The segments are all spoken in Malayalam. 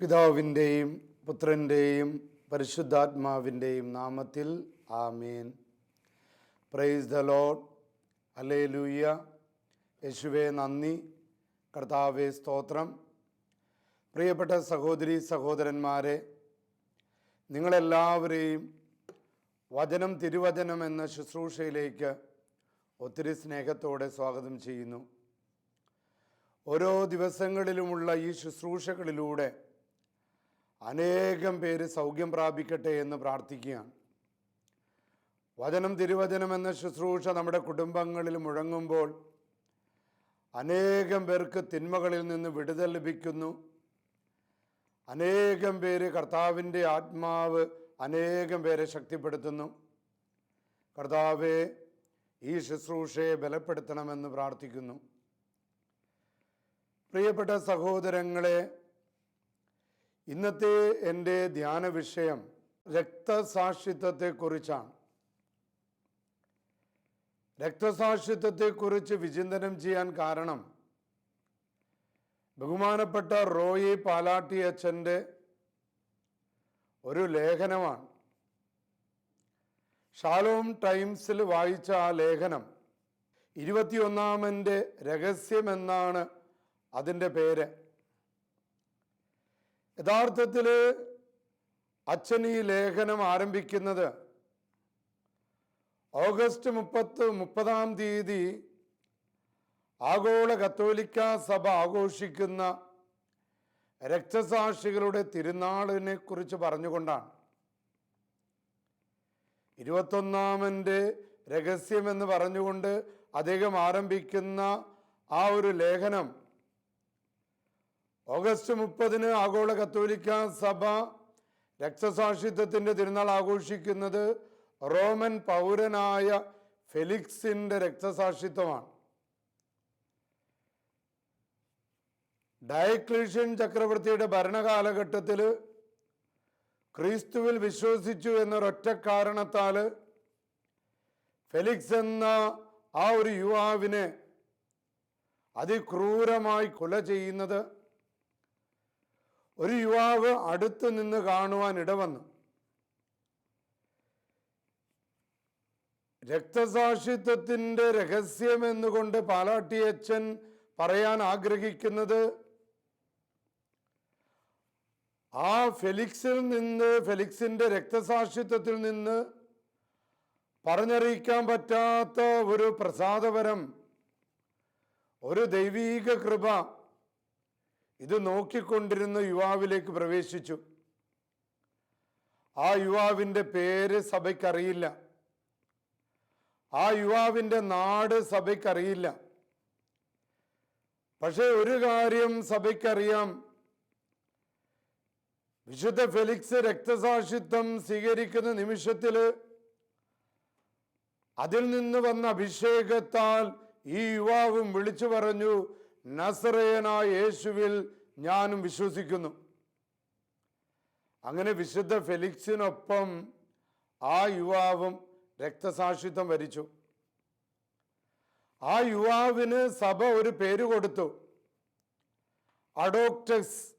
പിതാവിന്റെയും പുത്രന്റെയും പരിശുദ്ധാത്മാവിന്റെയും നാമത്തിൽ ആമേൻ. Praise the lord hallelujah യേശുവെ നന്ദി. കർത്താവെ സ്തോത്രം. പ്രിയപ്പെട്ട സഹോദരി സഹോദരന്മാരെ നിങ്ങളെല്ലാവരെയും വചനം തിരുവചനം എന്ന ശുശ്രൂഷയിലേക്ക് ഒത്തിരി സ്നേഹത്തോടെ സ്വാഗതം ചെയ്യുന്നു. ഓരോ ദിവസങ്ങളിലുമുള്ള ഈ ശുശ്രൂഷകളിലൂടെ അനേകം പേര് സൗഖ്യം പ്രാപിക്കട്ടെ എന്ന് പ്രാർത്ഥിക്കുകയാണ്. വചനം തിരുവചനം എന്ന ശുശ്രൂഷ നമ്മുടെ കുടുംബങ്ങളിൽ മുഴങ്ങുമ്പോൾ അനേകം പേർക്ക് തിന്മകളിൽ നിന്ന് വിടുതൽ ലഭിക്കുന്നു. അനേകം പേര് കർത്താവിന്റെ ആത്മാവ് അനേകം പേരെ ശക്തിപ്പെടുത്തുന്നു. കർത്താവെ ഈ ശുശ്രൂഷയെ ബലപ്പെടുത്തണമെന്ന് പ്രാർത്ഥിക്കുന്നു. പ്രിയപ്പെട്ട സഹോദരങ്ങളെ ഇന്നത്തെ എന്റെ ധ്യാന വിഷയം രക്തസാക്ഷിത്വത്തെക്കുറിച്ചാണ്. രക്തസാക്ഷിത്വത്തെക്കുറിച്ച് വിചിന്തനം ചെയ്യാൻ കാരണം ബഹുമാനപ്പെട്ട റോയി പാലാട്ടി അച്ഛന്റെ ഒരു ലേഖനമാണ്. ഷാലോം ടൈംസിൽ വായിച്ച ആ ലേഖനം ഇരുപത്തിയൊന്നാമന്റെ രഹസ്യമെന്നാണ് അതിന്റെ പേര്. യഥാർത്ഥത്തിൽ അച്ഛൻ ഈ ലേഖനം ആരംഭിക്കുന്നത് ഓഗസ്റ്റ് മുപ്പത്ത് മുപ്പതാം തീയതി ആഗോള കത്തോലിക്ക സഭ ആഘോഷിക്കുന്ന രക്തസാക്ഷികളുടെ തിരുനാളിനെ കുറിച്ച് പറഞ്ഞുകൊണ്ടാണ്. ഇരുപത്തൊന്നാമന്റെ രഹസ്യമെന്ന് പറഞ്ഞുകൊണ്ട് അദ്ദേഹം ആരംഭിക്കുന്ന ആ ഒരു ലേഖനം ഓഗസ്റ്റ് മുപ്പതിന് ആഗോള കത്തോലിക്ക സഭ രക്തസാക്ഷിത്വത്തിന്റെ തിരുനാൾ ആഘോഷിക്കുന്നത് റോമൻ പൗരനായ ഫെലിക്സിന്റെ രക്തസാക്ഷിത്വമാണ്. ഡയക്ലീഷ്യൻ ചക്രവർത്തിയുടെ ഭരണകാലഘട്ടത്തിൽ ക്രിസ്തുവിൽ വിശ്വസിച്ചു എന്നൊരൊറ്റ കാരണത്താൽ ഫെലിക്സ് എന്ന ആ ഒരു യുവാവിനെ അതിക്രൂരമായി കൊല ചെയ്യുന്നത് ഒരു യുവാവ് അടുത്ത് നിന്ന് കാണുവാൻ ഇടവന്നു. രക്തസാക്ഷിത്വത്തിന്റെ രഹസ്യമെന്നുകൊണ്ട് പാലാട്ടിയച്ഛൻ പറയാൻ ആഗ്രഹിക്കുന്നത് ആ ഫെലിക്സിൽ നിന്ന് ഫെലിക്സിന്റെ രക്തസാക്ഷിത്വത്തിൽ നിന്ന് പറഞ്ഞറിയിക്കാൻ പറ്റാത്ത ഒരു പ്രസാദപരം ഒരു ദൈവീക കൃപ ഇത് നോക്കിക്കൊണ്ടിരുന്ന യുവാവിലേക്ക് പ്രവേശിച്ചു. ആ യുവാവിന്റെ പേര് സഭയ്ക്കറിയില്ല. ആ യുവാവിന്റെ നാട് സഭയ്ക്കറിയില്ല. പക്ഷേ ഒരു കാര്യം സഭയ്ക്കറിയാം. വിശുദ്ധ ഫെലിക്സ് രക്തസാക്ഷിത്വം സ്വീകരിക്കുന്ന നിമിഷത്തിൽ അതിൽ നിന്ന് വന്ന അഭിഷേകത്താൽ ഈ യുവാവും വിളിച്ചു പറഞ്ഞു നസറയനായ യേശുവിൽ ഞാനും വിശ്വസിക്കുന്നു. അങ്ങനെ വിശുദ്ധ ഫെലിക്സിനൊപ്പം ആ യുവാവും രക്തസാക്ഷിത്വം വരിച്ചു. ആ യുവാവിന് സഭ ഒരു പേര് കൊടുത്തു. അഡോക്ടസ്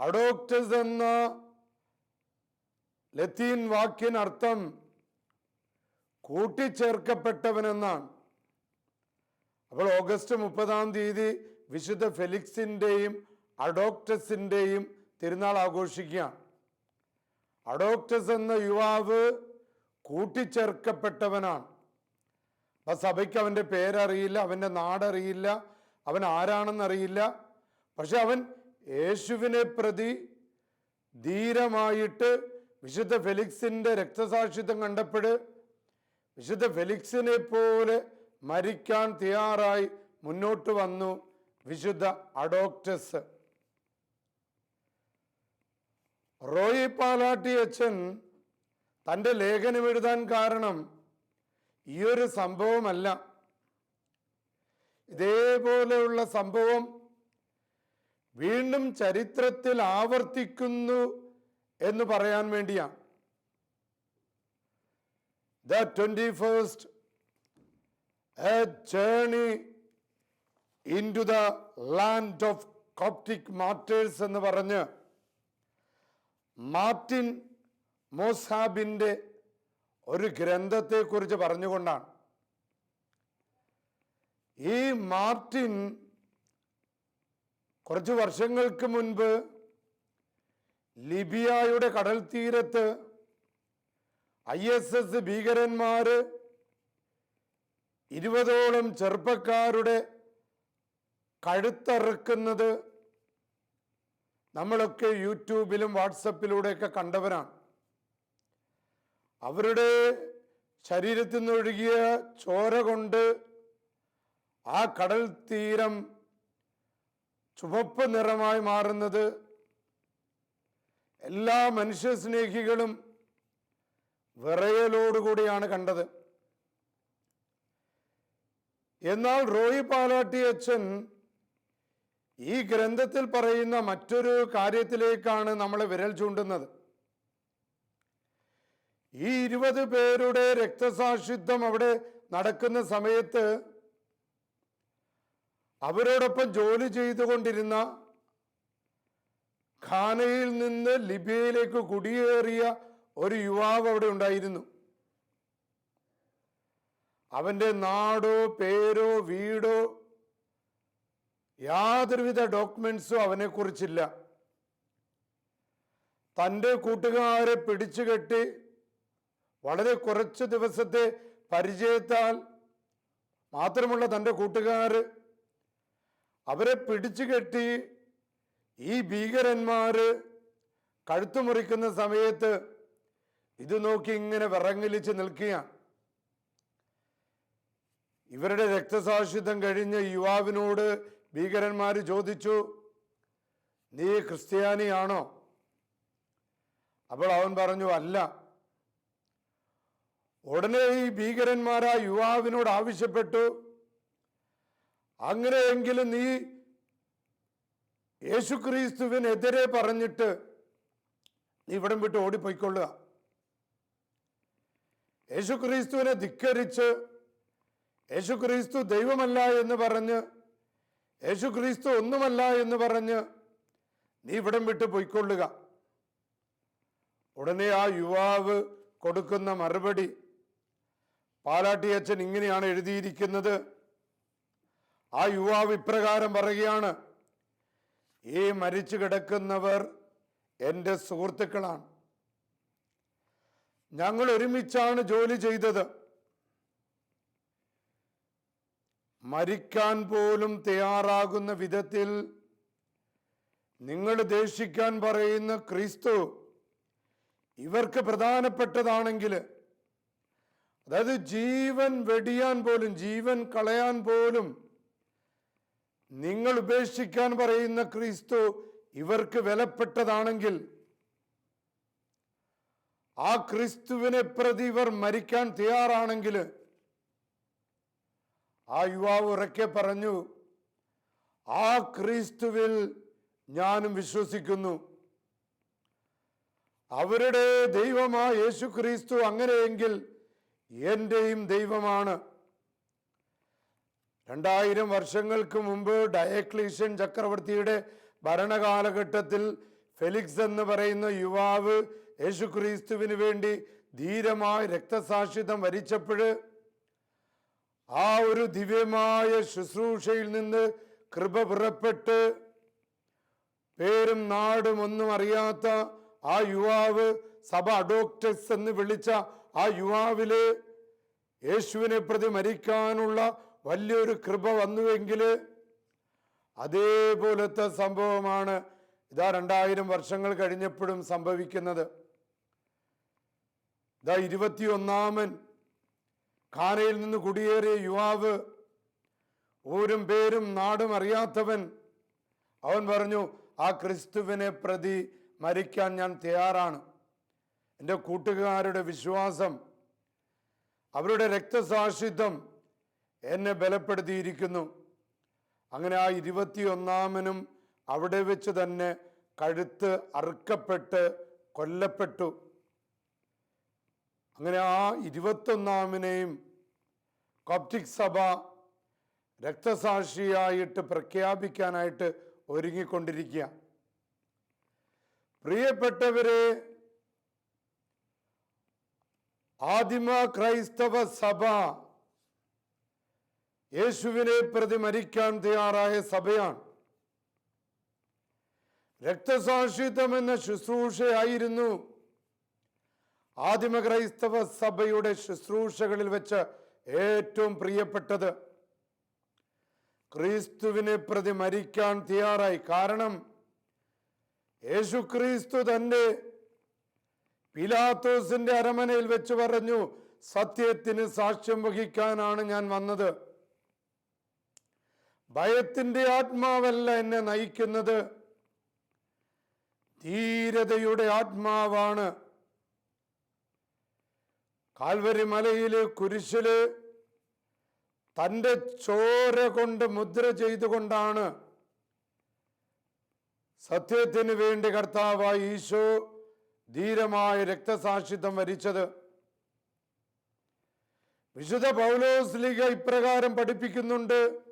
അഡോക്ടസ് എന്ന ലത്തീൻ വാക്കിനർത്ഥം കൂട്ടിച്ചേർക്കപ്പെട്ടവനെന്നാണ്. അപ്പോൾ ഓഗസ്റ്റ് മുപ്പതാം തീയതി വിശുദ്ധ ഫെലിക്സിന്റെയും അഡോക്റ്റസിന്റെയും തിരുനാൾ ആഘോഷിക്കുകയാണ്. അഡോക്റ്റസ് എന്ന യുവാവ് കൂട്ടിച്ചേർക്കപ്പെട്ടവനാണ്. അപ്പം സഭയ്ക്ക് അവന്റെ പേരറിയില്ല അവന്റെ നാടറിയില്ല അവൻ ആരാണെന്നറിയില്ല. പക്ഷെ അവൻ യേശുവിനെ പ്രതി ധീരമായിട്ട് വിശുദ്ധ ഫെലിക്സിന്റെ രക്തസാക്ഷിത്വം കണ്ടപ്പോൾ വിശുദ്ധ ഫെലിക്സിനെ പോലെ മരിക്കാൻ തയ്യാറായി മുന്നോട്ട് വന്നു വിശുദ്ധ അഡോക്ടസ് റോയി പാലാട്ടി അച്ഛൻ തന്റെ ലേഖനം എഴുതാൻ കാരണം ഈ ഒരു സംഭവമല്ല. ഇതേപോലെയുള്ള സംഭവം വീണ്ടും ചരിത്രത്തിൽ ആവർത്തിക്കുന്നു എന്ന് പറയാൻ വേണ്ടിയാണ്. The twenty first 21st, journey into the land of Coptic martyrs എന്ന് പറഞ്ഞ് മാർട്ടിൻ മോസാബിന്റെ ഒരു ഗ്രന്ഥത്തെക്കുറിച്ച് പറഞ്ഞുകൊണ്ടാണ്. ഈ മാർട്ടിൻ കുറച്ച് വർഷങ്ങൾക്ക് മുൻപ് ലിബിയയുടെ കടൽ തീരത്ത് ഐ എസ് എസ് ഭീകരന്മാര് ഇരുപതോളം ചെറുപ്പക്കാരുടെ കഴുത്തറുക്കുന്നത് നമ്മളൊക്കെ യൂട്യൂബിലും വാട്സപ്പിലൂടെയൊക്കെ കണ്ടവരാണ്. അവരുടെ ശരീരത്തിൽ നിന്നൊഴുകിയ ചോര കൊണ്ട് ആ കടൽ തീരം ചുവപ്പ് നിറമായി മാറുന്നത് എല്ലാ മനുഷ്യ സ്നേഹികളും വിറയലോടുകൂടിയാണ് കണ്ടത്. എന്നാൽ റോയി പാലാട്ടി അച്ഛൻ ഈ ഗ്രന്ഥത്തിൽ പറയുന്ന മറ്റൊരു കാര്യത്തിലേക്കാണ് നമ്മളെ വിരൽ ചൂണ്ടുന്നത്. ഈ ഇരുപത് പേരുടെ രക്തസാക്ഷിത്വം അവിടെ നടക്കുന്ന സമയത്ത് അവരോടൊപ്പം ജോലി ചെയ്തുകൊണ്ടിരുന്ന ഖാനയിൽ നിന്ന് ലിബിയയിലേക്ക് കുടിയേറിയ ഒരു യുവാവ് അവിടെ ഉണ്ടായിരുന്നു. അവന്റെ നാടോ പേരോ വീടോ യാതൊരുവിധ ഡോക്യുമെന്റ്സും അവനെക്കുറിച്ചില്ല. തന്റെ കൂട്ടുകാരെ പിടിച്ചുകെട്ടി വളരെ കുറച്ച് ദിവസത്തെ പരിചയത്താൽ മാത്രമുള്ള തന്റെ കൂട്ടുകാർ അവരെ പിടിച്ചു കെട്ടി ഈ ഭീകരന്മാര് കഴുത്തു മുറിക്കുന്ന സമയത്ത് ഇത് നോക്കി ഇങ്ങനെ വിറങ്ങലിച്ച് നിൽക്കുകയാണ്. ഇവരുടെ രക്തസാക്ഷിത്വം കഴിഞ്ഞ യുവാവിനോട് ഭീകരന്മാർ ചോദിച്ചു നീ ക്രിസ്ത്യാനിയാണോ? അപ്പോൾ അവൻ പറഞ്ഞു അല്ല. ഉടനെ ഈ ഭീകരന്മാരാ യുവാവിനോട് ആവശ്യപ്പെട്ടു. അങ്ങനെയെങ്കിലും നീ യേശുക്രിസ്തുവിനെതിരെ പറഞ്ഞിട്ട് നീ ഇവിടം വിട്ട് ഓടിപ്പോയിക്കൊള്ളുക. യേശുക്രിസ്തുവിനെ ധിക്കരിച്ച് യേശുക്രിസ്തു ദൈവമല്ല എന്ന് പറഞ്ഞ് യേശുക്രിസ്തു ഒന്നുമല്ല എന്ന് പറഞ്ഞ് നീ ഇവിടം വിട്ട് പൊയ്ക്കൊള്ളുക. ഉടനെ ആ യുവാവ് കൊടുക്കുന്ന മറുപടി പാലാട്ടിയച്ഛൻ ഇങ്ങനെയാണ് എഴുതിയിരിക്കുന്നത്. ആ യുവാവ് ഇപ്രകാരം പറയുകയാണ് ഈ മരിച്ചു കിടക്കുന്നവർ എന്റെ സുഹൃത്തുക്കളാണ്. ഞങ്ങൾ ഒരുമിച്ചാണ് ജോലി ചെയ്തത്. മരിക്കാൻ പോലും തയ്യാറാകുന്ന വിധത്തിൽ നിങ്ങൾ ദേഷിക്കാൻ പറയുന്ന ക്രിസ്തു ഇവർക്ക് പ്രധാനപ്പെട്ടതാണെങ്കിൽ അതായത് ജീവൻ വെടിയാൻ പോലും ജീവൻ കളയാൻ പോലും നിങ്ങൾ ഉപേക്ഷിക്കാൻ പറയുന്ന ക്രിസ്തു ഇവർക്ക് വിലപ്പെട്ടതാണെങ്കിൽ ആ ക്രിസ്തുവിനെ പ്രതി ഇവർ മരിക്കാൻ തയ്യാറാണെങ്കിൽ ആ യുവാവ് ഉറക്കെ പറഞ്ഞു ആ ക്രിസ്തുവിൽ ഞാനും വിശ്വസിക്കുന്നു. അവരുടെ ദൈവമാ യേശു ക്രിസ്തു അങ്ങനെയെങ്കിൽ എന്റെയും ദൈവമാണ്. രണ്ടായിരം വർഷങ്ങൾക്ക് മുമ്പ് ഡയക്ലീഷ്യൻ ചക്രവർത്തിയുടെ ഭരണകാലഘട്ടത്തിൽ ഫെലിക്സ് എന്ന് പറയുന്ന യുവാവ് യേശുക്രിസ്തുവിന് വേണ്ടി ധീരമായ രക്തസാക്ഷിത്വം വരിച്ചപ്പോൾ ആ ഒരു ദിവ്യമായ ശുശ്രൂഷയിൽ നിന്ന് കൃപ പുറപ്പെട്ട് പേരും നാടും ഒന്നും അറിയാത്ത ആ യുവാവ് സഭ അഡോക്ടസ് എന്ന് വിളിച്ച ആ യുവാവിൽ യേശുവിനെ പ്രതി മരിക്കാനുള്ള വലിയൊരു കൃപ വന്നുവെങ്കിൽ അതേപോലത്തെ സംഭവമാണ് ഇതാ രണ്ടായിരം വർഷങ്ങൾ കഴിഞ്ഞപ്പോഴും സംഭവിക്കുന്നത്. ഇതാ ഇരുപത്തിയൊന്നാമൻ ഖാനയിൽ നിന്ന് കുടിയേറിയ യുവാവ് ഊരും പേരും നാടും അറിയാത്തവൻ അവൻ പറഞ്ഞു ആ ക്രിസ്തുവിനെ പ്രതി മരിക്കാൻ ഞാൻ തയ്യാറാണ്. എന്റെ കൂട്ടുകാരുടെ വിശ്വാസം അവരുടെ രക്തസാക്ഷിത്വം എന്നെ ബലപ്പെടുത്തിയിരിക്കുന്നു. അങ്ങനെ ആ ഇരുപത്തിയൊന്നാമനും അവിടെ വെച്ച് തന്നെ കഴുത്ത് അറുക്കപ്പെട്ട് കൊല്ലപ്പെട്ടു. അങ്ങനെ ആ ഇരുപത്തൊന്നാമിനെയും കോപ്റ്റിക് സഭ രക്തസാക്ഷിയായിട്ട് പ്രഖ്യാപിക്കാനായിട്ട് ഒരുങ്ങിക്കൊണ്ടിരിക്കുക. പ്രിയപ്പെട്ടവരെ ആദിമ ക്രൈസ്തവ സഭ യേശുവിനെ പ്രതി മരിക്കാൻ തയ്യാറായ സഭയാണ്. രക്തസാക്ഷിത്വം എന്ന ശുശ്രൂഷയായിരുന്നു ആദിമ ക്രൈസ്തവ സഭയുടെ ശുശ്രൂഷകളിൽ വെച്ച് ഏറ്റവും പ്രിയപ്പെട്ടത്. ക്രിസ്തുവിനെ പ്രതി മരിക്കാൻ തയ്യാറായി. കാരണം യേശു ക്രിസ്തു തന്റെ പിലാത്തോസിന്റെ അരമനയിൽ വെച്ച് പറഞ്ഞു സത്യത്തിന് സാക്ഷ്യം വഹിക്കാനാണ് ഞാൻ വന്നത്. ഭയത്തിന്റെ ആത്മാവല്ല എന്നെ നയിക്കുന്നത്. ധീരതയുടെ ആത്മാവാണ്. കാൽവരി മലയിലെ കുരിശിൽ തന്റെ ചോര കൊണ്ട് മുദ്ര ചെയ്തുകൊണ്ടാണ്. സത്യത്തിന് വേണ്ടി കർത്താവായി ഈശോ ധീരമായ രക്തസാക്ഷിത്വം വരിച്ചത്. വിശുദ്ധ പൗലോസ് ലീഗ ഇപ്രകാരം പഠിപ്പിക്കുന്നുണ്ട്.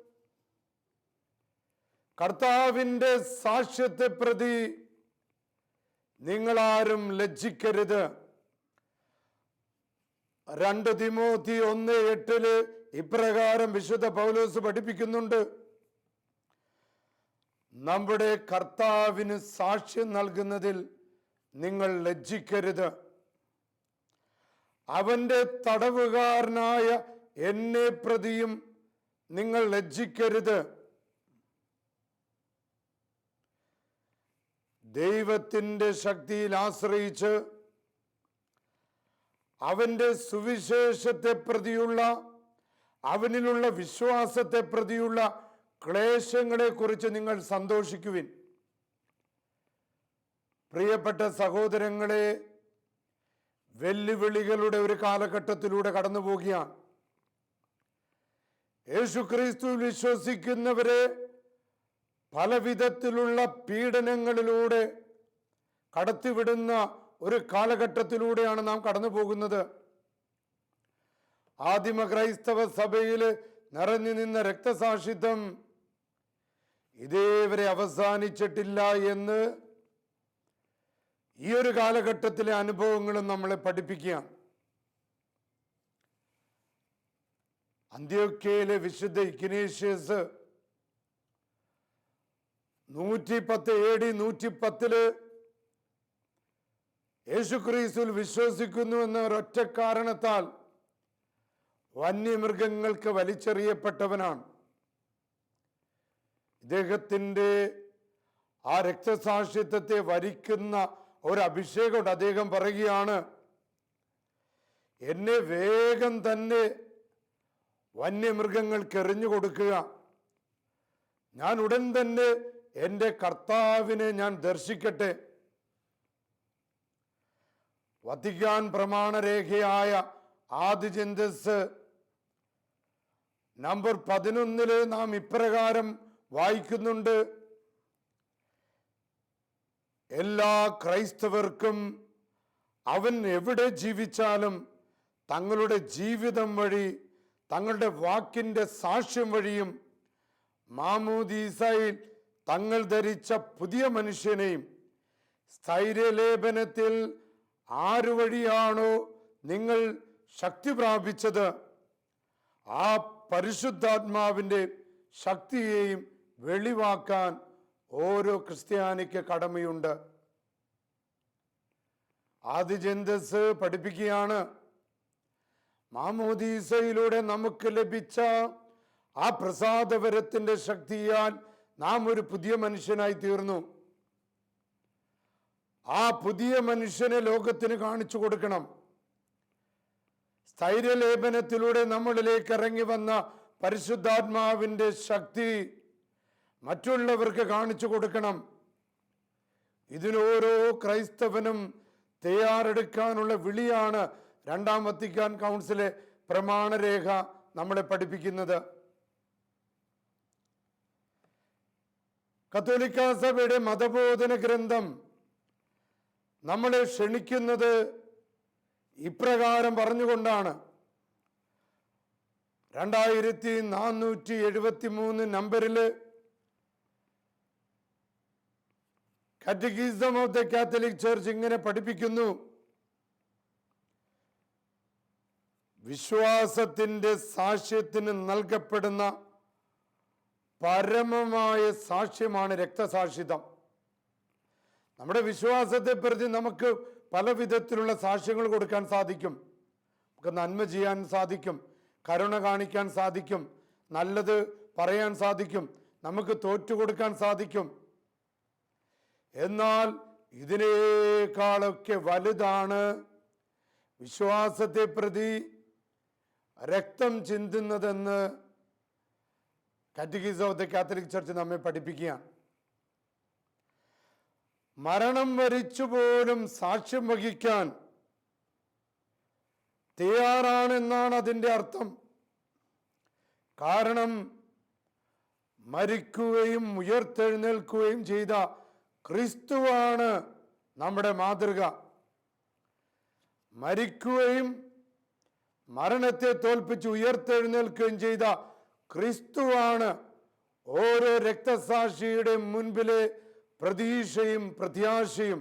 കർത്താവിന്റെ സാക്ഷ്യത്തെ പ്രതി നിങ്ങളാരും ലജ്ജിക്കരുത്. രണ്ട് തിമോത്തി ഒന്ന് എട്ടിൽ ഇപ്രകാരം വിശുദ്ധ പൗലോസ് പഠിപ്പിക്കുന്നുണ്ട്. നമ്മുടെ കർത്താവിന് സാക്ഷ്യം നൽകുന്നതിൽ നിങ്ങൾ ലജ്ജിക്കരുത്. അവന്റെ തടവുകാരനായ എന്നെ പ്രതിയും നിങ്ങൾ ലജ്ജിക്കരുത്. ദൈവത്തിന്റെ ശക്തിയിൽ ആശ്രയിച്ച് അവന്റെ സുവിശേഷത്തെ പ്രതിയുള്ള അവനിലുള്ള വിശ്വാസത്തെ പ്രതിയുള്ള ക്ലേശങ്ങളെക്കുറിച്ച് നിങ്ങൾ സന്തോഷിക്കുവിൻ. പ്രിയപ്പെട്ട സഹോദരങ്ങളെ വെല്ലുവിളികളുടെ ഒരു കാലഘട്ടത്തിലൂടെ കടന്നു പോകുകയാണ് യേശുക്രിസ്തു വിശ്വസിക്കുന്നവരെ പല വിധത്തിലുള്ള പീഡനങ്ങളിലൂടെ കടത്തിവിടുന്ന ഒരു കാലഘട്ടത്തിലൂടെയാണ് നാം കടന്നു പോകുന്നത് ആദിമ ക്രൈസ്തവ സഭയിൽ നിറഞ്ഞു നിന്ന രക്തസാക്ഷിത്വം ഇതേവരെ അവസാനിച്ചിട്ടില്ല എന്ന് ഈ ഒരു കാലഘട്ടത്തിലെ അനുഭവങ്ങളും നമ്മളെ പഠിപ്പിക്കുകയാണ്. അന്ത്യോക്കയിലെ വിശുദ്ധ ഇഗ്നേഷ്യസ് നൂറ്റി പത്ത് എ ഡി നൂറ്റി പത്തിൽ യേശുക്രീസ്തുവിൽ വിശ്വസിക്കുന്നു എന്ന ഒരൊറ്റ കാരണത്താൽ വന്യമൃഗങ്ങൾക്ക് വലിച്ചെറിയപ്പെട്ടവനാണ്. ഇദ്ദേഹത്തിന്റെ ആ രക്തസാക്ഷിത്വത്തെ വരിക്കുന്ന ഒരു അഭിഷേകമുണ്ട്. അദ്ദേഹം പറയുകയാണ് എന്നെ വേഗം തന്നെ വന്യമൃഗങ്ങൾക്ക് എറിഞ്ഞു കൊടുക്കുക ഞാൻ ഉടൻ തന്നെ എന്റെ കർത്താവിനെ ഞാൻ ദർശിക്കട്ടെ. വത്തിക്കാൻ പ്രമാണരേഖയായ ആദിചന്തസ് നമ്പർ പതിനൊന്നിൽ നാം ഇപ്രകാരം വായിക്കുന്നുണ്ട്. എല്ലാ ക്രൈസ്തവർക്കും അവൻ എവിടെ ജീവിച്ചാലും തങ്ങളുടെ ജീവിതം വഴി തങ്ങളുടെ വാക്കിന്റെ സാക്ഷ്യം വഴിയും മാമൂദീസയിൽ തങ്ങൾ ധരിച്ച പുതിയ മനുഷ്യനെയും സ്ഥൈര്യലേപനത്തിൽ ആരു വഴിയാണോ നിങ്ങൾ ശക്തി പ്രാപിച്ചത്? ആ പരിശുദ്ധാത്മാവിന്റെ ശക്തിയെയും വെളിവാക്കാൻ ഓരോ ക്രിസ്ത്യാനിക്ക് കടമയുണ്ട്. ആദിജന്തസ് പഠിപ്പിക്കുകയാണ് മാമോദീസയിലൂടെ നമുക്ക് ലഭിച്ച ആ പ്രസാദവരത്തിന്റെ ശക്തിയാൽ നാം ഒരു പുതിയ മനുഷ്യനായി തീർന്നു. ആ പുതിയ മനുഷ്യനെ ലോകത്തിന് കാണിച്ചു കൊടുക്കണം. സ്ഥൈര്യലേപനത്തിലൂടെ നമ്മളിലേക്ക് ഇറങ്ങി വന്ന പരിശുദ്ധാത്മാവിന്റെ ശക്തി മറ്റുള്ളവർക്ക് കാണിച്ചു കൊടുക്കണം. ഇതിനോരോ ക്രൈസ്തവനും തയ്യാറെടുക്കാനുള്ള വിളിയാണ് രണ്ടാം വത്തിക്കാൻ കൗൺസിലെ പ്രമാണരേഖ നമ്മളെ പഠിപ്പിക്കുന്നത്. കത്തോലിക്ക സഭയുടെ മതബോധന ഗ്രന്ഥം നമ്മളെ ക്ഷണിക്കുന്നത് ഇപ്രകാരം പറഞ്ഞുകൊണ്ടാണ്. രണ്ടായിരത്തി നാനൂറ്റി എഴുപത്തി മൂന്ന് നമ്പറിൽ catechism of the Catholic church ഇങ്ങനെ പഠിപ്പിക്കുന്നു. വിശ്വാസത്തിന്റെ സാക്ഷ്യത്തിന് നൽകപ്പെടുന്ന പരമമായ സാക്ഷ്യമാണ് രക്തസാക്ഷിത്വം. നമ്മുടെ വിശ്വാസത്തെ പ്രതി നമുക്ക് പല വിധത്തിലുള്ള സാക്ഷ്യങ്ങൾ കൊടുക്കാൻ സാധിക്കും. നമുക്ക് നന്മ ചെയ്യാൻ സാധിക്കും. കരുണ കാണിക്കാൻ സാധിക്കും. നല്ലത് പറയാൻ സാധിക്കും. നമുക്ക് തോറ്റു കൊടുക്കാൻ സാധിക്കും. എന്നാൽ ഇതിനേക്കാളൊക്കെ വലുതാണ് വിശ്വാസത്തെ പ്രതി രക്തം ചിന്തുന്നതെന്ന് catechism of the Catholic church നമ്മെ പഠിപ്പിക്കുകയാണ്. മരണം വരിച്ചു പോലും സാക്ഷ്യം വഹിക്കാൻ തയ്യാറാണെന്നാണ് അതിന്റെ അർത്ഥം. കാരണം മരിക്കുകയും ഉയർത്തെഴുന്നേൽക്കുകയും ചെയ്ത ക്രിസ്തുവാണ് നമ്മുടെ മാതൃക. മരിക്കുകയും മരണത്തെ തോൽപ്പിച്ച് ഉയർത്തെഴുന്നേൽക്കുകയും ചെയ്ത ക്രിസ്തുവാണ്. ഓരോ രക്തസാക്ഷിയുടെ മുൻപിലെ പ്രതീക്ഷയും പ്രത്യാശയും.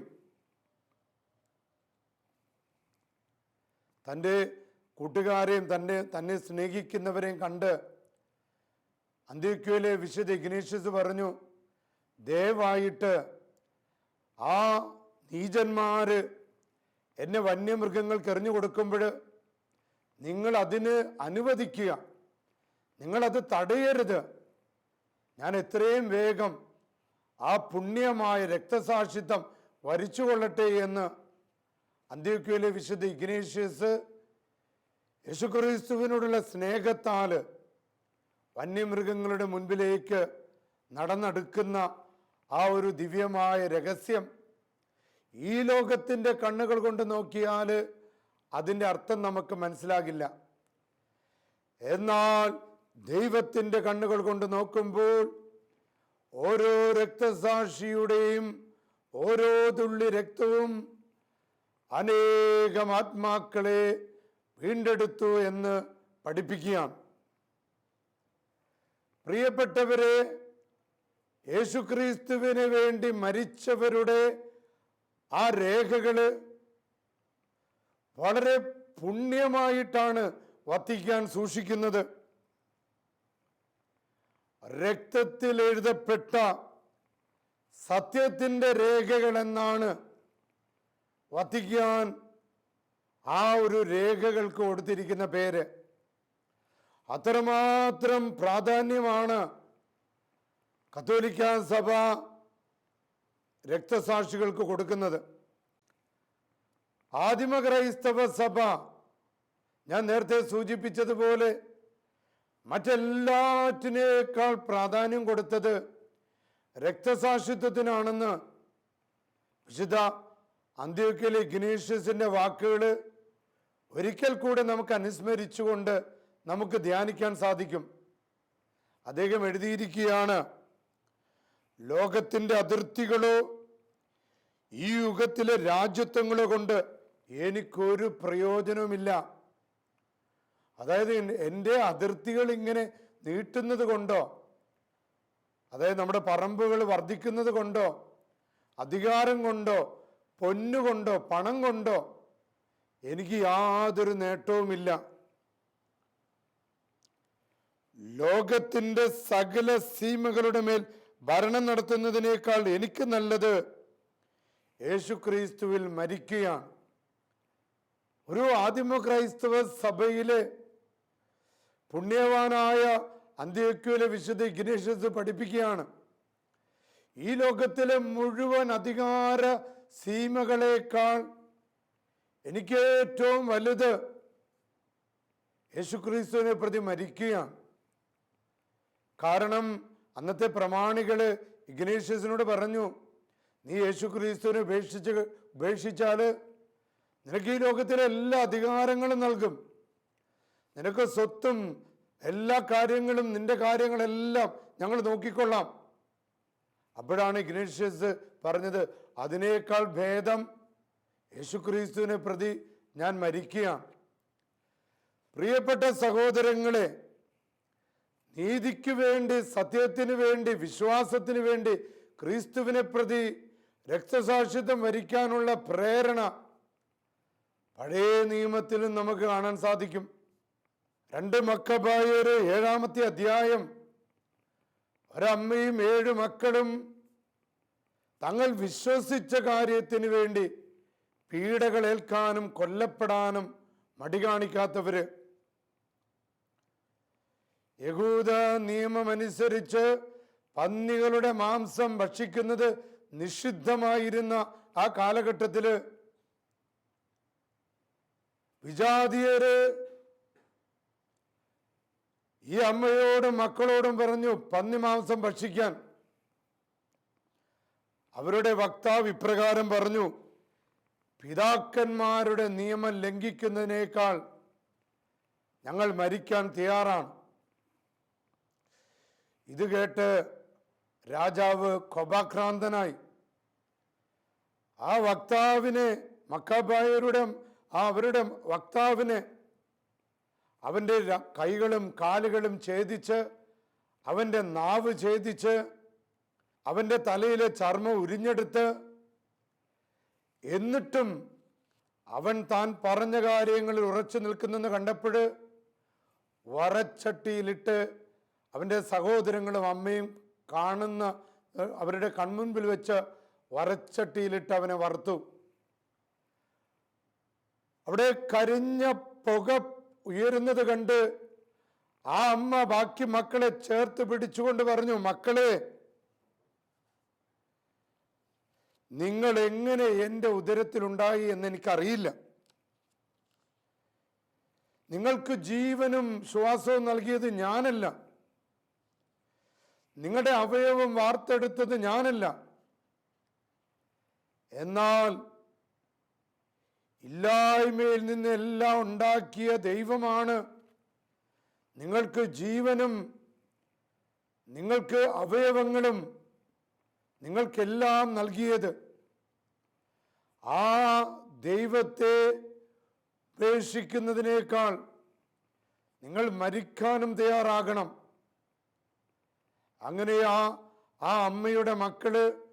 തന്റെ കൂട്ടുകാരെയും തന്നെ തന്നെ സ്നേഹിക്കുന്നവരെയും കണ്ട് അന്ത്യോക്യയിലെ വിശുദ്ധ ഇഗ്നേഷ്യസ് പറഞ്ഞു ദയവായിട്ട് ആ നീചന്മാര് എന്നെ വന്യമൃഗങ്ങൾക്ക് എറിഞ്ഞു കൊടുക്കുമ്പോൾ നിങ്ങൾ അതിന് അനുവദിക്കുക. നിങ്ങളത് തടയരുത്. ഞാൻ എത്രയും വേഗം ആ പുണ്യമായ രക്തസാക്ഷിത്വം വരിച്ചു കൊള്ളട്ടെ എന്ന് അന്ത്യോക്യയിലെ വിശുദ്ധ ഇഗ്നേഷ്യസ് യേശുക്രിസ്തുവിനോടുള്ള സ്നേഹത്താൽ വന്യമൃഗങ്ങളുടെ മുൻപിലേക്ക് നടന്നെടുക്കുന്ന ആ ഒരു ദിവ്യമായ രഹസ്യം ഈ ലോകത്തിന്റെ കണ്ണുകൾ കൊണ്ട് നോക്കിയാൽ അതിന്റെ അർത്ഥം നമുക്ക് മനസ്സിലാകില്ല. എന്നാൽ ദൈവത്തിന്റെ കണ്ണുകൾ കൊണ്ട് നോക്കുമ്പോൾ ഓരോ രക്തസാക്ഷിയുടെയും ഓരോ തുള്ളി രക്തവും അനേകം ആത്മാക്കളെ വീണ്ടെടുത്തു എന്ന് പഠിപ്പിക്കുകയാണ്. പ്രിയപ്പെട്ടവരെ യേശുക്രിസ്തുവിന് വേണ്ടി മരിച്ചവരുടെ ആ രേഖകൾ വളരെ പുണ്യമായിട്ടാണ് വത്തിക്കാൻ സൂക്ഷിക്കുന്നത്. രക്തത്തിൽ എഴുതപ്പെട്ട സത്യത്തിന്റെ രേഖകൾ എന്നാണ് വത്തിക്കാൻ ആ ഒരു രേഖകൾക്ക് കൊടുത്തിരിക്കുന്ന പേര്. അത്രമാത്രം പ്രാധാന്യമാണ് കത്തോലിക്ക സഭ രക്തസാക്ഷികൾക്ക് കൊടുക്കുന്നത്. ആദിമ ക്രൈസ്തവ സഭ ഞാൻ നേരത്തെ സൂചിപ്പിച്ചതുപോലെ മറ്റെല്ലാറ്റിനേക്കാൾ പ്രാധാന്യം കൊടുത്തത് രക്തസാക്ഷിത്വത്തിനാണെന്ന്. വിശുദ്ധ അന്ത്യോക്കയിലെ ഗിനീഷ്യസിന്റെ വാക്കുകൾ ഒരിക്കൽ കൂടെ നമുക്ക് അനുസ്മരിച്ചുകൊണ്ട് നമുക്ക് ധ്യാനിക്കാൻ സാധിക്കും. അദ്ദേഹം എഴുതിയിരിക്കുകയാണ് ലോകത്തിന്റെ അതിർത്തികളോ ഈ യുഗത്തിലെ രാജ്യത്വങ്ങളോ കൊണ്ട് എനിക്കൊരു പ്രയോജനവുമില്ല. അതായത് എന്റെ അതിർത്തികൾ ഇങ്ങനെ നീട്ടുന്നത് കൊണ്ടോ അതായത് നമ്മുടെ പറമ്പുകൾ വർദ്ധിക്കുന്നത് കൊണ്ടോ അധികാരം കൊണ്ടോ പൊന്നുകൊണ്ടോ പണം കൊണ്ടോ എനിക്ക് യാതൊരു നേട്ടവുമില്ല. ലോകത്തിന്റെ സകല സീമകളുടെ മേൽ ഭരണം നടത്തുന്നതിനേക്കാൾ എനിക്ക് നല്ലത് യേശു ക്രൈസ്തുവിൽ മരിക്കുകയാണ്. ഒരു ആദിമ ക്രൈസ്തവ സഭയിലെ പുണ്യവാനായ അന്ത്യോക്യയിലെ വിശുദ്ധ ഇഗ്നേഷ്യസ് പഠിപ്പിക്കുകയാണ്. ഈ ലോകത്തിലെ മുഴുവൻ അധികാര സീമകളേക്കാൾ എനിക്ക് ഏറ്റവും വലുത് യേശുക്രിസ്തുവിനെ പ്രതി മരിക്കുകയാണ്. കാരണം അന്നത്തെ പ്രമാണികൾ ഇഗ്നേഷ്യസിനോട് പറഞ്ഞു നീ യേശുക്രിസ്തുവിനെ ഉപേക്ഷിച്ച് ഉപേക്ഷിച്ചാൽ നിനക്ക് ഈ ലോകത്തിലെ എല്ലാ അധികാരങ്ങളും നൽകും. നിനക്ക് സ്വത്തും എല്ലാ കാര്യങ്ങളും നിന്റെ കാര്യങ്ങളെല്ലാം ഞങ്ങൾ നോക്കിക്കൊള്ളാം. അപ്പോഴാണ് ഇഗ്നേഷ്യസ് പറഞ്ഞത് അതിനേക്കാൾ ഭേദം യേശുക്രിസ്തുവിനെ പ്രതി ഞാൻ മരിക്കുകയാണ്. പ്രിയപ്പെട്ട സഹോദരങ്ങളെ നീതിക്ക് വേണ്ടി സത്യത്തിന് വേണ്ടി വിശ്വാസത്തിന് വേണ്ടി ക്രിസ്തുവിനെ പ്രതി രക്തസാക്ഷിത്വം വരിക്കാനുള്ള പ്രേരണ പഴയ നിയമത്തിലും നമുക്ക് കാണാൻ സാധിക്കും. രണ്ട് മക്കബായൊരു ഏഴാമത്തെ അധ്യായം. ഒരമ്മയും ഏഴ് മക്കളും തങ്ങൾ വിശ്വസിച്ച കാര്യത്തിന് വേണ്ടി പീഡകൾ ഏൽക്കാനും കൊല്ലപ്പെടാനും മടി കാണിക്കാത്തവര്. യഹൂദ നിയമമനുസരിച്ച് പന്നികളുടെ മാംസം ഭക്ഷിക്കുന്നത് നിഷിദ്ധമായിരുന്ന ആ കാലഘട്ടത്തിൽ വിജാതിയര് ഈ അമ്മയോടും മക്കളോടും പറഞ്ഞു പന്നി മാംസം ഭക്ഷിക്കാൻ. അവരുടെ വക്താവ് ഇപ്രകാരം പറഞ്ഞു പിതാക്കന്മാരുടെ നിയമം ലംഘിക്കുന്നതിനേക്കാൾ ഞങ്ങൾ മരിക്കാൻ തയ്യാറാണ്. ഇത് കേട്ട് രാജാവ് കൊപാക്രാന്തനായി. ആ വക്താവിനെ മക്കാബായരുടെ ആ അവരുടെ വക്താവിനെ അവന്റെ കൈകളും കാലുകളും ഛേദിച്ച് അവന്റെ നാവ് ഛേദിച്ച് അവന്റെ തലയിലെ ചർമ്മം ഉരിഞ്ഞെടുത്ത് എന്നിട്ടും അവൻ താൻ പറഞ്ഞ കാര്യങ്ങളിൽ ഉറച്ചു നിൽക്കുന്നെന്ന് കണ്ടപ്പോൾ വറച്ചട്ടിയിലിട്ട് അവന്റെ സഹോദരങ്ങളും അമ്മയും കാണുന്ന അവരുടെ കൺമുൻപിൽ വെച്ച് വറച്ചട്ടിയിലിട്ട് അവനെ വറുത്തു. അവിടെ കരിഞ്ഞ പുക ഉയരുന്നത് കണ്ട് ആ അമ്മ ബാക്കി മക്കളെ ചേർത്ത് പിടിച്ചുകൊണ്ട് പറഞ്ഞു മക്കളെ നിങ്ങൾ എങ്ങനെ എന്റെ ഉദരത്തിലുണ്ടായി എന്ന് എനിക്കറിയില്ല. നിങ്ങൾക്ക് ജീവനും ശ്വാസവും നൽകിയത് ഞാനല്ല. നിങ്ങളുടെ അവയവം വാർത്തെടുത്തത് ഞാനല്ല. എന്നാൽ ഇല്ലായ്മയിൽ നിന്ന് എല്ലാം ഉണ്ടാക്കിയ ദൈവമാണ്. നിങ്ങൾക്ക് ജീവനും നിങ്ങൾക്ക് അവയവങ്ങളും നിങ്ങൾക്കെല്ലാം നൽകിയത്. ആ ദൈവത്തെ ഉപേക്ഷിക്കുന്നതിനേക്കാൾ നിങ്ങൾ മരിക്കാനും തയ്യാറാകണം. അങ്ങനെ ആ ആ അമ്മയുടെ മക്കൾ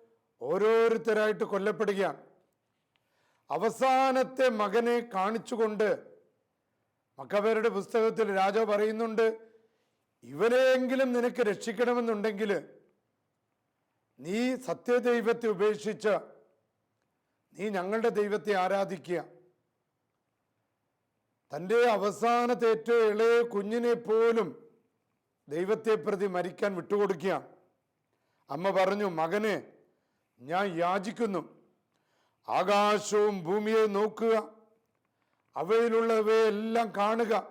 ഓരോരുത്തരായിട്ട് കൊല്ലപ്പെടുകയാണ്. അവസാനത്തെ മകനെ കാണിച്ചുകൊണ്ട് മക്കവരുടെ പുസ്തകത്തിൽ രാജാവ് പറയുന്നുണ്ട് ഇവരെയെങ്കിലും നിനക്ക് രക്ഷിക്കണമെന്നുണ്ടെങ്കിൽ നീ സത്യദൈവത്തെ ഉപേക്ഷിച്ച് നീ ഞങ്ങളുടെ ദൈവത്തെ ആരാധിക്കുക. തന്റെ അവസാനത്തെ ഏറ്റവും ഇളയ കുഞ്ഞിനെ പോലും ദൈവത്തെ പ്രതി മരിക്കാൻ വിട്ടുകൊടുക്കുക. അമ്മ പറഞ്ഞു മകനെ ഞാൻ യാചിക്കുന്നു. ആകാശവും ഭൂമിയെ നോക്കുക. അവയിലുള്ളവയെല്ലാം കാണുക.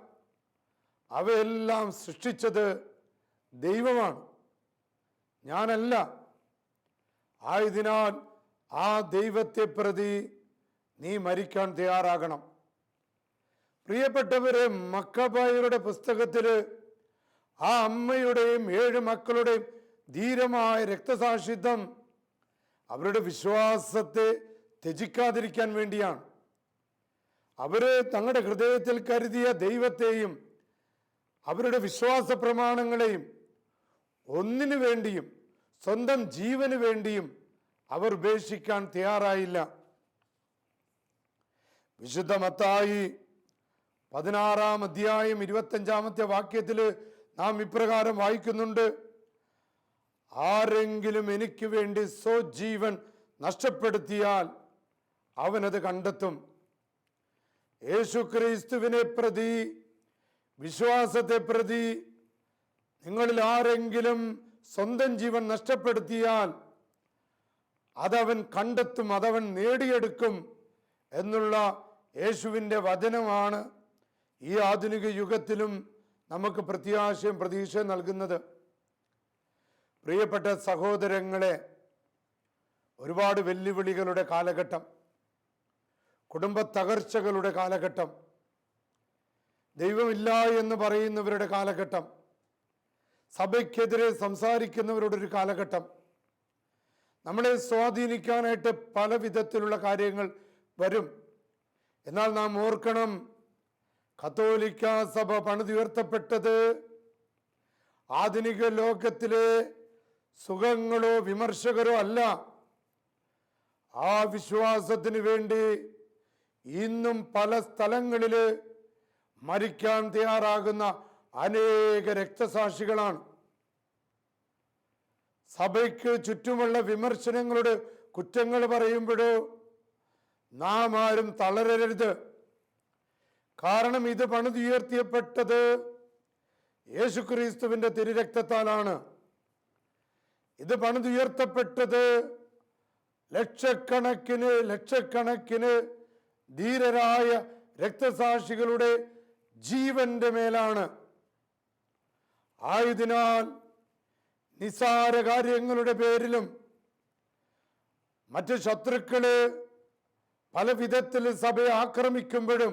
അവയെല്ലാം സൃഷ്ടിച്ചത് ദൈവമാണ്. ഞാനല്ല. ആയതിനാൽ ആ ദൈവത്തെ പ്രതി നീ മരിക്കാൻ തയ്യാറാകണം. പ്രിയപ്പെട്ടവരെ മക്കബായരുടെ പുസ്തകത്തിൽ ആ അമ്മയുടെയും ഏഴ് മക്കളുടെയും ധീരമായ രക്തസാക്ഷിത്വം അവരുടെ വിശ്വാസത്തെ ത്യജിക്കാതിരിക്കാൻ വേണ്ടിയാണ്. അവർ തങ്ങളുടെ ഹൃദയത്തിൽ കരുതിയ ദൈവത്തെയും അവരുടെ വിശ്വാസ പ്രമാണങ്ങളെയും ഒന്നിനു വേണ്ടിയും സ്വന്തം ജീവന് വേണ്ടിയും അവർ ഉപേക്ഷിക്കാൻ തയ്യാറായില്ല. വിശുദ്ധ മത്തായി പതിനാറാം അധ്യായം ഇരുപത്തഞ്ചാമത്തെ വാക്യത്തിൽ നാം ഇപ്രകാരം വായിക്കുന്നുണ്ട്. ആരെങ്കിലും എനിക്ക് വേണ്ടി സ്വജീവൻ നഷ്ടപ്പെടുത്തിയാൽ അവനത് കണ്ടെത്തും. യേശു ക്രിസ്തുവിനെ പ്രതി വിശ്വാസത്തെ പ്രതി നിങ്ങളിൽ ആരെങ്കിലും സ്വന്തം ജീവൻ നഷ്ടപ്പെടുത്തിയാൽ അതവൻ കണ്ടെത്തും അതവൻ നേടിയെടുക്കും എന്നുള്ള യേശുവിന്റെ വചനമാണ് ഈ ആധുനിക യുഗത്തിലും നമുക്ക് പ്രത്യാശയും പ്രതീക്ഷയും നൽകുന്നത്. പ്രിയപ്പെട്ട സഹോദരങ്ങളെ ഒരുപാട് വെല്ലുവിളികളുടെ കാലഘട്ടം. കുടുംബ തകർച്ചകളുടെ കാലഘട്ടം ദൈവമില്ല എന്ന് പറയുന്നവരുടെ കാലഘട്ടം സഭയ്ക്കെതിരെ സംസാരിക്കുന്നവരുടെ ഒരു കാലഘട്ടം നമ്മളെ സ്വാധീനിക്കാനായിട്ട് പല വിധത്തിലുള്ള കാര്യങ്ങൾ വരും. എന്നാൽ നാം ഓർക്കണം കത്തോലിക്ക സഭ പണിതുയർത്തപ്പെട്ടത് ആധുനിക ലോകത്തിലെ സുഖങ്ങളോ വിമർശകരോ അല്ല. ആ വിശ്വാസത്തിന് വേണ്ടി ഇന്നും പല സ്ഥലങ്ങളിൽ മരിക്കാൻ തയ്യാറാകുന്ന അനേക രക്തസാക്ഷികളാണ്. സഭയ്ക്ക് ചുറ്റുമുള്ള വിമർശനങ്ങളുടെ കുറ്റങ്ങൾ പറയുമ്പോഴോ നാം ആരും തളരരുത്. കാരണം ഇത് പണിതുയർത്തിയപ്പെട്ടത് യേശുക്രിസ്തുവിന്റെ തിരുരക്തത്താലാണ്. ഇത് പണിതുയർത്തപ്പെട്ടത് ലക്ഷക്കണക്കിന് ലക്ഷക്കണക്കിന് ധീരരായ രക്തസാക്ഷികളുടെ ജീവന്റെ മേലാണ്. ആയതിനാൽ നിസാര കാര്യങ്ങളുടെ പേരിലും മറ്റ് ശത്രുക്കൾ പല വിധത്തിൽ സഭയെ ആക്രമിക്കുമ്പോഴും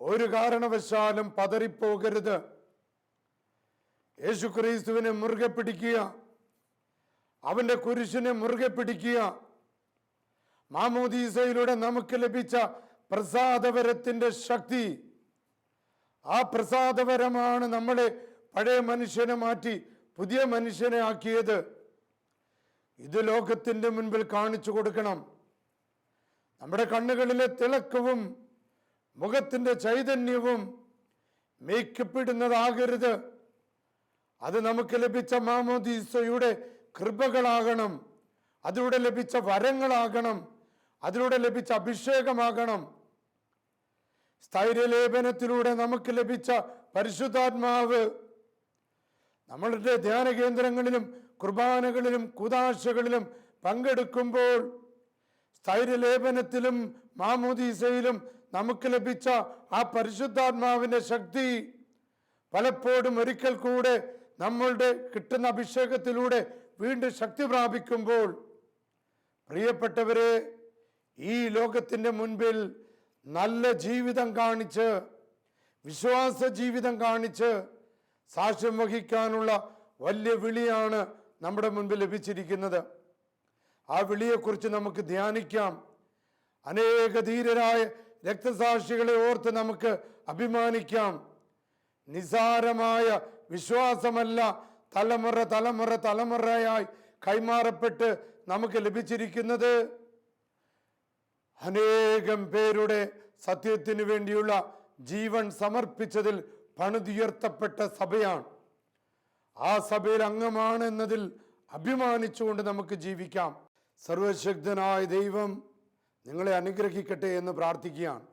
ഒരു കാരണവശാലും പതറിപ്പോകരുത്. യേശുക്രീസ്തുവിനെ മുറുകെ പിടിക്കുക അവന്റെ കുരിശിനെ മുറുകെ പിടിക്കുക മാമോദീസയിലൂടെ നമുക്ക് ലഭിച്ച പ്രസാദവരത്തിന്റെ ശക്തി. ആ പ്രസാദവരമാണ് നമ്മളെ പഴയ മനുഷ്യനെ മാറ്റി പുതിയ മനുഷ്യനെ ആക്കിയത്. ഇത് ലോകത്തിന്റെ മുൻപിൽ കാണിച്ചു കൊടുക്കണം. നമ്മുടെ കണ്ണുകളിലെ തിളക്കവും മുഖത്തിന്റെ ചൈതന്യവും മേക്കപ്പ് ഇടുന്നതാകരുത് അത് നമുക്ക് ലഭിച്ച മാമോദീസയുടെ കൃപകളാകണം. അതിലൂടെ ലഭിച്ച വരങ്ങളാകണം. അതിലൂടെ ലഭിച്ച അഭിഷേകമാകണം. സ്ഥൈര്യലേപനത്തിലൂടെ നമുക്ക് ലഭിച്ച പരിശുദ്ധാത്മാവ്. നമ്മളുടെ ധ്യാന കേന്ദ്രങ്ങളിലും കുർബാനകളിലും കുതാശകളിലും പങ്കെടുക്കുമ്പോൾ സ്ഥൈര്യലേപനത്തിലും മാമോദീസയിലും നമുക്ക് ലഭിച്ച ആ പരിശുദ്ധാത്മാവിന്റെ ശക്തി പലപ്പോഴും ഒരിക്കൽ കൂടെ നമ്മളുടെ കിട്ടുന്ന അഭിഷേകത്തിലൂടെ വീണ്ടും ശക്തി പ്രാപിക്കുമ്പോൾ. പ്രിയപ്പെട്ടവരെ ഈ ലോകത്തിന്റെ മുൻപിൽ നല്ല ജീവിതം കാണിച്ച് വിശ്വാസ ജീവിതം കാണിച്ച് സാക്ഷ്യം വഹിക്കാനുള്ള വലിയ വിളിയാണ് നമ്മുടെ മുൻപിൽ ലഭിച്ചിരിക്കുന്നത്. ആ വിളിയെക്കുറിച്ച് നമുക്ക് ധ്യാനിക്കാം. അനേക ധീരരായ രക്തസാക്ഷികളെ ഓർത്ത് നമുക്ക് അഭിമാനിക്കാം. നിസാരമായ വിശ്വാസമല്ല തലമുറ തലമുറ തലമുറയായി കൈമാറപ്പെട്ട് നമുക്ക് ലഭിച്ചിരിക്കുന്നത്. അനേകം പേരുടെ സത്യത്തിനു വേണ്ടിയുള്ള ജീവൻ സമർപ്പിച്ചതിൽ പണിതുയർത്തപ്പെട്ട സഭയാണ്. ആ സഭയിൽ അംഗമാണ് എന്നതിൽ അഭിമാനിച്ചുകൊണ്ട് നമുക്ക് ജീവിക്കാം. സർവശക്തനായ ദൈവം നിങ്ങളെ അനുഗ്രഹിക്കട്ടെ എന്ന് പ്രാർത്ഥിക്കുകയാണ്.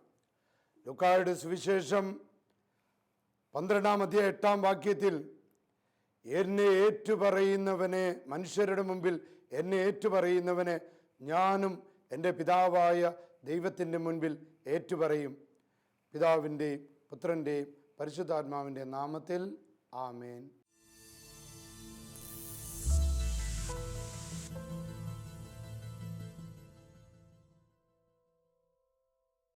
ലുക്കായുടെ സുവിശേഷം പന്ത്രണ്ടാം അധ്യായ എട്ടാം വാക്യത്തിൽ എന്നെ ഏറ്റുപറയുന്നവനെ മനുഷ്യരുടെ മുമ്പിൽ എന്നെ ഏറ്റുപറയുന്നവനെ ഞാനും എന്റെ പിതാവായ ദൈവത്തിന്റെ മുൻപിൽ ഏറ്റുപറയും. പിതാവിന്റെയും പുത്രന്റെയും പരിശുദ്ധാത്മാവിന്റെ നാമത്തിൽ ആമേൻ.